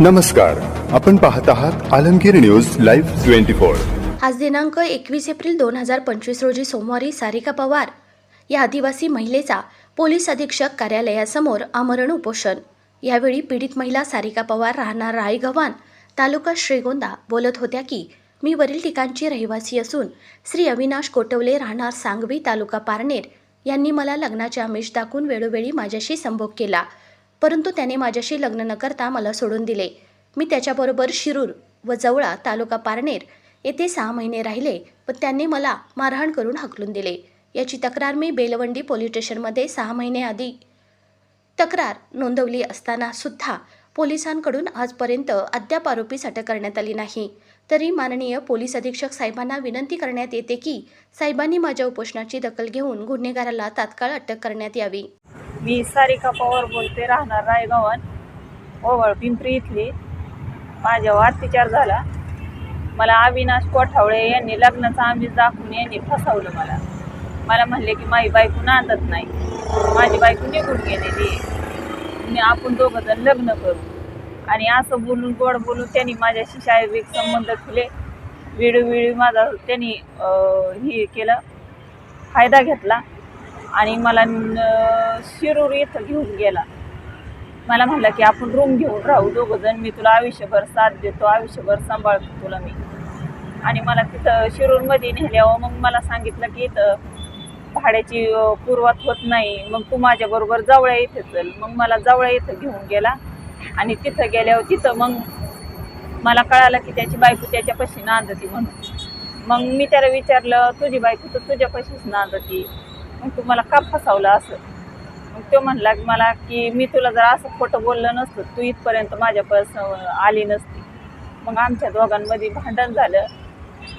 नमस्कार आपण पाहत आहात Alamgir news live twenty four. आज दिनांक एकवीस एप्रिल दोन हजार पंचवीस रोजी सोमवारी सारिका पवार या आदिवासी महिलेचा पोलीस अधीक्षक कार्यालयासमोर आमरण उपोषण. यावेळी पीडित महिला सारिका पवार राहणार राळीगव्हाण तालुका श्रीगोंदा बोलत होत्या की मी वरील ठिकाणची रहिवासी असून श्री अविनाश कोटवले राहणार सांगवी तालुका पारनेर. यांनी मला लग्नाचे आमिष दाखवून वेळोवेळी माझ्याशी संभोग केला. परंतु त्याने माझ्याशी लग्न न करता मला सोडून दिले. मी त्याच्याबरोबर शिरूर व जवळा तालुका पारनेर येथे सहा महिने राहिले पण त्यांनी मला मारहाण करून हकलून दिले. याची तक्रार मी बेलवंडी पोलीस स्टेशनमध्ये सहा महिने आधी तक्रार नोंदवली असताना सुद्धा पोलिसांकडून आजपर्यंत अद्याप आरोपीस अटक करण्यात आली नाही. तरी माननीय पोलीस अधीक्षक साहेबांना विनंती करण्यात येते की साहेबांनी माझ्या उपोषणाची दखल घेऊन गुन्हेगाराला तात्काळ अटक करण्यात यावी. मी सारिका पवार बोलते राहणार रायगावन ओवळ पिंपरी इथली. माझ्यावर अत्याचार झाला. मला अविनाश कोठावळे यांनी लग्नाचा आम्ही दाखवून यांनी फसवलं मला. मला म्हणले की माझी बायको नांदत नाही. माझी बायको निघून गेलेली आहे. मी आपण दोघं जण लग्न करू. आणि असं बोलून गोड बोलून त्यांनी माझ्याशी शारीरिक संबंध ठेवले. वेळोवेळी माझा त्यांनी हे केलं. फायदा घेतला. आणि मला शिरूर इथं घेऊन गेला. मला म्हणलं की आपण रूम घेऊन राहू दोघं जण. मी तुला आयुष्यभर साथ देतो आयुष्यभर सांभाळतो तुला मी. आणि मला तिथं शिरूरमध्ये नेल्यावर मग मला सांगितलं की इथं भाड्याची पूर्वात पुरवत होत नाही. मग तू माझ्याबरोबर जावळ्या इथे चल. मग मला जावळ्या इथं घेऊन गेला. आणि तिथं गेल्यावर तिथं मग मला कळालं की त्याची बायको त्याच्यापाशी नांदती म्हणून. मग मी त्याला विचारलं तुझी बायको तर तुझ्यापाशीच नांदती. मग तू मला का फसवलं असं? मग तो म्हणला की मला की मी तुला जर असं खोटं बोललं नसतं तू इथपर्यंत माझ्यापास आली नसती. मग आमच्या दोघांमध्ये भांडण झालं.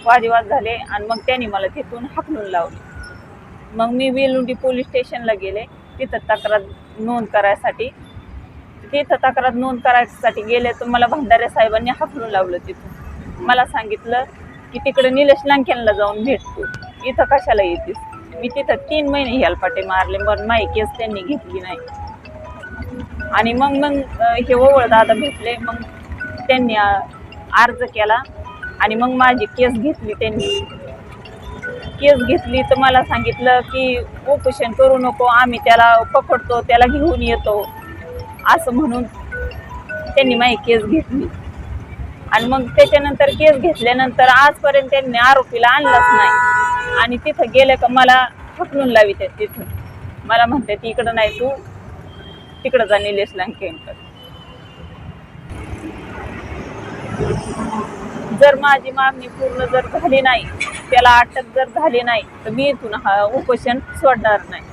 वादविवाद झाले आणि मग त्यांनी मला तिथून हाकलून लावले. मग मी वेलुंडी पोलीस स्टेशनला गेले. तिथं तक्रार नोंद करायसाठी. तिथं तक्रार नोंद करायसाठी गेले तर मला भंडारे साहेबांनी हाकलून लावलं तिथून. मला सांगितलं की तिकडे निलेश लांकेनला जाऊन भेटतो इथं कशाला येतेस? मी तिथं तीन महिने हेलपाटे मारले मग माही केस त्यांनी घेतली नाही. आणि मग मग हे ओवळ दादा भेटले मग त्यांनी अर्ज केला आणि मग माझी केस घेतली त्यांनी. केस घेतली तर मला सांगितलं की उपोषण करू नको आम्ही त्याला पकडतो त्याला घेऊन येतो. असं म्हणून त्यांनी माझी केस घेतली. आणि मग त्याच्यानंतर केस घेतल्यानंतर आजपर्यंत त्यांनी आरोपीला आणलाच नाही. आणि तिथं गेलं का मला हकलून लावित तिथून. मला म्हणते ती इकडं नाही तू. तिकडं जा निलेश लंकेंकर. जर माझी मागणी पूर्ण जर झाली नाही त्याला अटक जर झाली नाही तर मी इथून हा उपोषण सोडणार नाही.